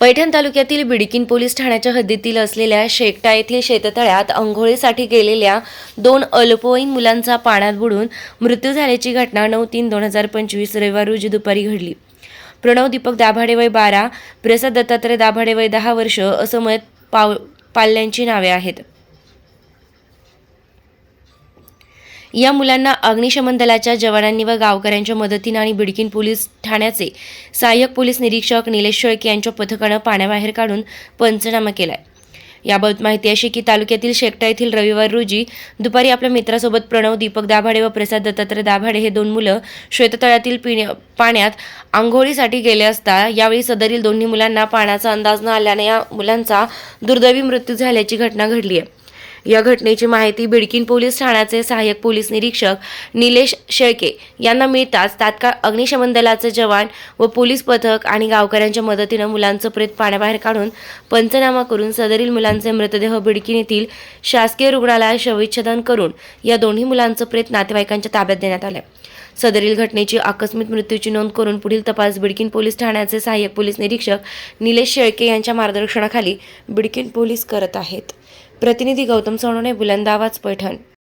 पैठण तालुक्यातील बिडकीन पोलीस ठाण्याच्या हद्दीतील असलेल्या शेकटा येथील शेततळ्यात अंघोळीसाठी गेलेल्या दोन अल्पवयीन मुलांचा पाण्यात बुडून मृत्यू झाल्याची घटना नऊ तीन दोन हजार पंचवीस रविवार रोजी दुपारी घडली. प्रणव दीपक दाभाडे वय बारा प्रसाद दत्तात्रय दाभाडे वय दहा वर्ष असं मयत पाव पाल्यांची नावे आहेत. या मुलांना अग्निशमन दलाच्या जवानांनी व गावकऱ्यांच्या मदतीनं आणि बिडकीन पोलीस ठाण्याचे सहाय्यक पोलीस निरीक्षक निलेश शेळके यांच्या पथकानं पाण्याबाहेर काढून पंचनामा केलाय. याबाबत माहिती अशी की तालुक्यातील शेकटा येथील रविवार रोजी दुपारी आपल्या मित्रासोबत प्रणव दीपक दाभाडे व प्रसाद दत्तात्रय दाभाडे हे दोन मुलं श्वेततळ्यातील पिण्या पाण्यात आंघोळीसाठी गेले असता यावेळी सदरील दोन्ही मुलांना पाण्याचा अंदाज न आल्याने या मुलांचा दुर्दैवी मृत्यू झाल्याची घटना घडली आहे. या घटनेची माहिती बिडकीन पोलीस ठाण्याचे सहाय्यक पोलीस निरीक्षक निलेश शेळके यांना मिळताच तात्काळ अग्निशमन दलाचे जवान व पोलीस पथक आणि गावकऱ्यांच्या मदतीनं मुलांचं प्रेत पाण्याबाहेर काढून पंचनामा करून सदरील मुलांचे मृतदेह बिडकीन येथील शासकीय रुग्णालयात शवविच्छेदन करून या दोन्ही मुलांचं प्रेत नातेवाईकांच्या ताब्यात देण्यात आलं सदरील घटनेची आकस्मिक मृत्यूची नोंद करून पुढील तपास बिडकीन पोलीस ठाण्याचे सहाय्यक पोलीस निरीक्षक निलेश शेळके यांच्या मार्गदर्शनाखाली बिडकीन पोलीस करत आहेत. प्रतिनिधी गौतम सोनवणे बुलंद पैठण